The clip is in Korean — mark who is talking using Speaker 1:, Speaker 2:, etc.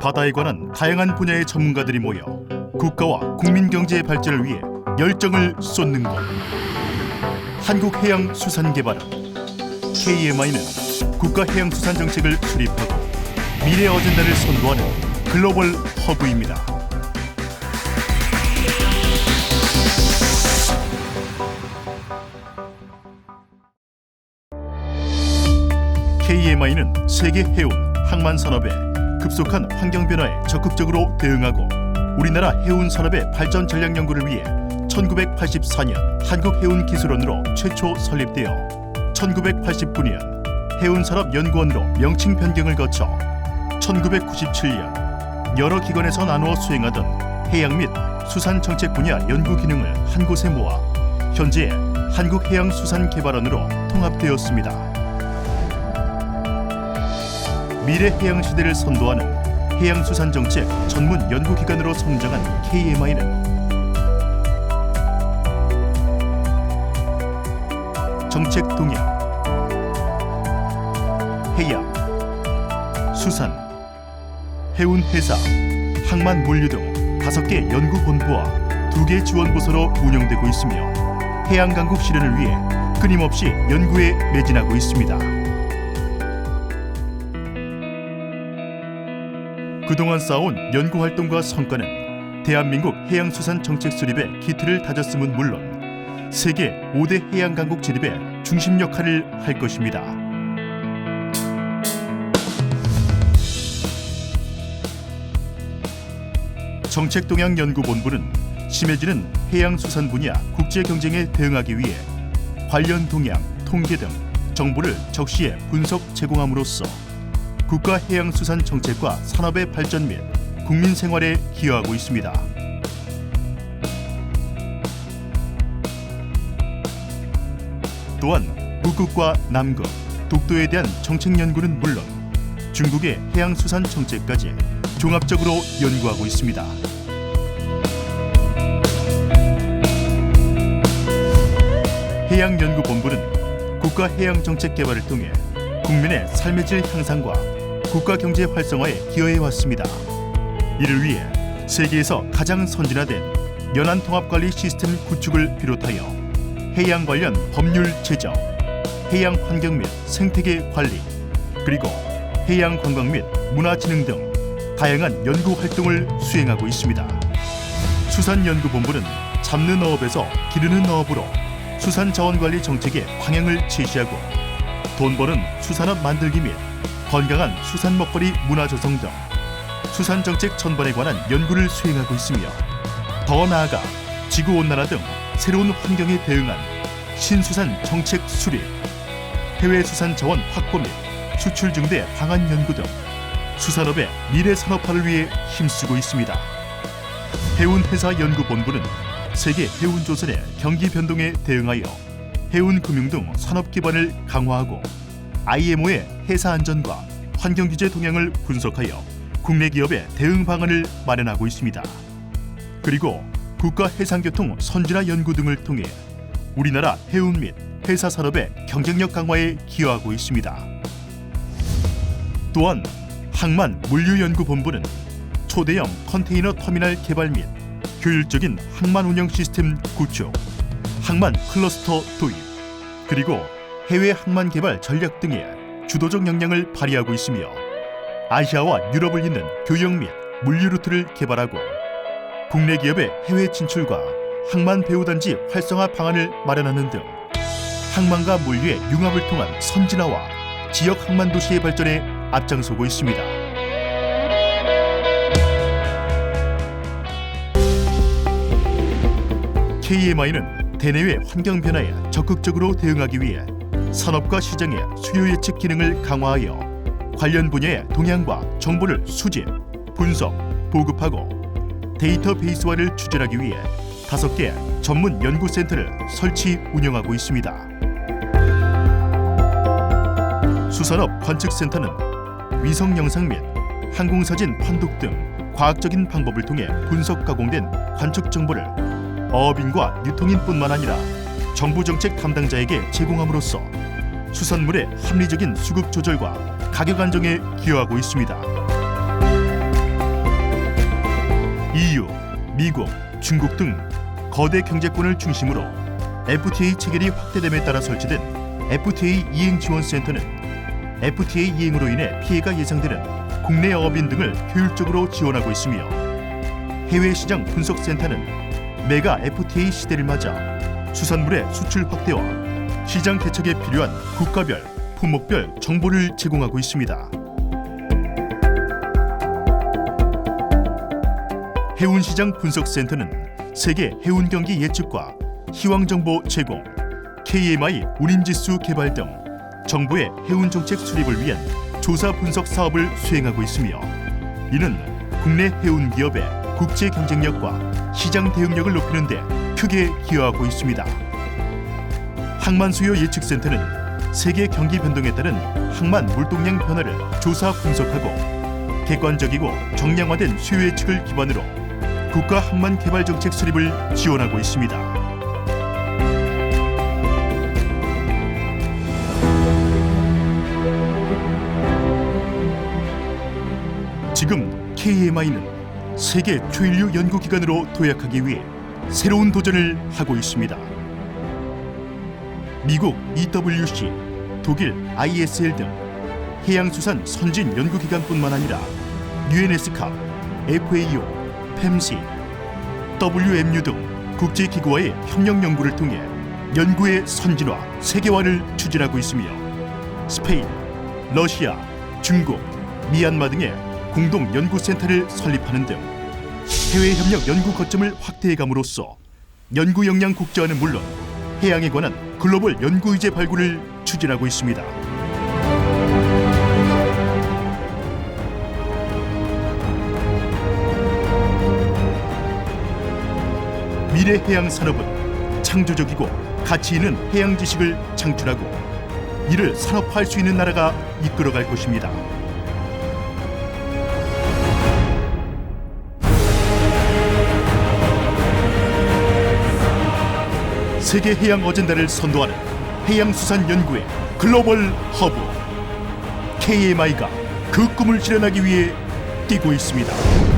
Speaker 1: 바다에 관한 다양한 분야의 전문가들이 모여 국가와 국민 경제의 발전을 위해 열정을 쏟는 곳. 한국해양수산개발은 KMI는 국가해양수산 정책을 수립하고 미래 어젠다를 선도하는 글로벌 허브입니다. KMI는 세계 해운 항만 산업의 급속한 환경 변화에 적극적으로 대응하고 우리나라 해운 산업의 발전 전략 연구를 위해 1984년 한국해운기술원으로 최초 설립되어 1989년 해운산업연구원으로 명칭 변경을 거쳐 1997년 여러 기관에서 나누어 수행하던 해양 및 수산 정책 분야 연구 기능을 한 곳에 모아 현재 한국해양수산개발원으로 통합되었습니다. 미래 해양 시대를 선도하는 해양수산 정책 전문 연구기관으로 성장한 KMI는 정책 동향, 해양, 수산, 해운 회사, 항만 물류 등 다섯 개 연구 본부와 두 개 지원 부서로 운영되고 있으며 해양 강국 실현을 위해 끊임없이 연구에 매진하고 있습니다. 그동안 쌓아온 연구 활동과 성과는 대한민국 해양수산 정책 수립의 기틀을 다졌음은 물론 세계 5대 해양 강국 진입의 중심 역할을 할 것입니다. 정책동향연구본부는 심해지는 해양수산 분야 국제 경쟁에 대응하기 위해 관련 동향, 통계 등 정보를 적시에 분석 제공함으로써 국가 해양수산 정책과 산업의 발전 및 국민 생활에 기여하고 있습니다. 또한 북극과 남극, 독도에 대한 정책 연구는 물론 중국의 해양수산 정책까지 종합적으로 연구하고 있습니다. 해양연구본부는 국가해양정책 개발을 통해 국민의 삶의 질 향상과 국가 경제 활성화에 기여해 왔습니다. 이를 위해 세계에서 가장 선진화된 연안 통합 관리 시스템 구축을 비롯하여 해양 관련 법률 제정, 해양 환경 및 생태계 관리, 그리고 해양 관광 및 문화 진흥 등 다양한 연구 활동을 수행하고 있습니다. 수산연구본부는 잡는 어업에서 기르는 어업으로 수산 자원 관리 정책의 방향을 제시하고 돈 버는 수산업 만들기 및 건강한 수산 먹거리 문화 조성 등 수산 정책 전반에 관한 연구를 수행하고 있으며 더 나아가 지구 온난화 등 새로운 환경에 대응한 신수산 정책 수립, 해외 수산 자원 확보 및 수출 증대 방안 연구 등 수산업의 미래 산업화를 위해 힘쓰고 있습니다. 해운회사연구본부는 세계 해운 조선의 경기 변동에 대응하여 해운 금융 등 산업 기반을 강화하고 IMO의 해사 안전과 환경 규제 동향을 분석하여 국내 기업의 대응 방안을 마련하고 있습니다. 그리고 국가 해상교통 선진화 연구 등을 통해 우리나라 해운 및 회사 산업의 경쟁력 강화에 기여하고 있습니다. 또한 항만 물류연구본부는 초대형 컨테이너 터미널 개발 및 효율적인 항만 운영 시스템 구축, 항만 클러스터 도입, 그리고 해외 항만 개발 전략 등의 주도적 역량을 발휘하고 있으며 아시아와 유럽을 잇는 교역 및 물류 루트를 개발하고 국내 기업의 해외 진출과 항만 배후 단지 활성화 방안을 마련하는 등 항만과 물류의 융합을 통한 선진화와 지역 항만 도시의 발전에 앞장서고 있습니다. KMI는 대내외 환경 변화에 적극적으로 대응하기 위해 산업과 시장의 수요 예측 기능을 강화하여 관련 분야의 동향과 정보를 수집, 분석, 보급하고 데이터베이스화를 추진하기 위해 다섯 개 전문 연구센터를 설치 운영하고 있습니다. 수산업 관측센터는 위성 영상 및 항공사진 판독 등 과학적인 방법을 통해 분석 가공된 관측 정보를 어업인과 유통인뿐만 아니라 정부 정책 담당자에게 제공함으로써 수산물의 합리적인 수급 조절과 가격 안정에 기여하고 있습니다. EU, 미국, 중국 등 거대 경제권을 중심으로 FTA 체결이 확대됨에 따라 설치된 FTA 이행 지원 센터는 FTA 이행으로 인해 피해가 예상되는 국내 어업인 등을 효율적으로 지원하고 있으며 해외 시장 분석 센터는 메가 FTA 시대를 맞아 수산물의 수출 확대와 시장 개척에 필요한 국가별, 품목별 정보를 제공하고 있습니다. 해운시장 분석센터는 세계 해운 경기 예측과 희망 정보 제공, KMI 운임지수 개발 등 정부의 해운 정책 수립을 위한 조사 분석 사업을 수행하고 있으며 이는 국내 해운 기업의 국제 경쟁력과 시장 대응력을 높이는 데 크게 기여하고 있습니다. 항만 수요 예측센터는 세계 경기 변동에 따른 항만 물동량 변화를 조사 분석하고 객관적이고 정량화된 수요 예측을 기반으로 국가 항만 개발 정책 수립을 지원하고 있습니다. 지금 KMI는 세계 초인류 연구기관으로 도약하기 위해 새로운 도전을 하고 있습니다. 미국 EWC, 독일 ISL 등 해양수산 선진 연구기관뿐만 아니라 UNSCAP, FAO, 펜시, WMU 등 국제기구와의 협력 연구를 통해 연구의 선진화, 세계화를 추진하고 있으며 스페인, 러시아, 중국, 미얀마 등의 공동 연구센터를 설립하는 등 해외 협력 연구 거점을 확대해감으로써 연구 역량 국제화는 물론 해양에 관한 글로벌 연구 의제 발굴을 추진하고 있습니다. 미래 해양 산업은 창조적이고 가치 있는 해양 지식을 창출하고 이를 산업화할 수 있는 나라가 이끌어갈 것입니다. 세계 해양 어젠다를 선도하는 해양수산 연구의 글로벌 허브 KMI가 그 꿈을 실현하기 위해 뛰고 있습니다.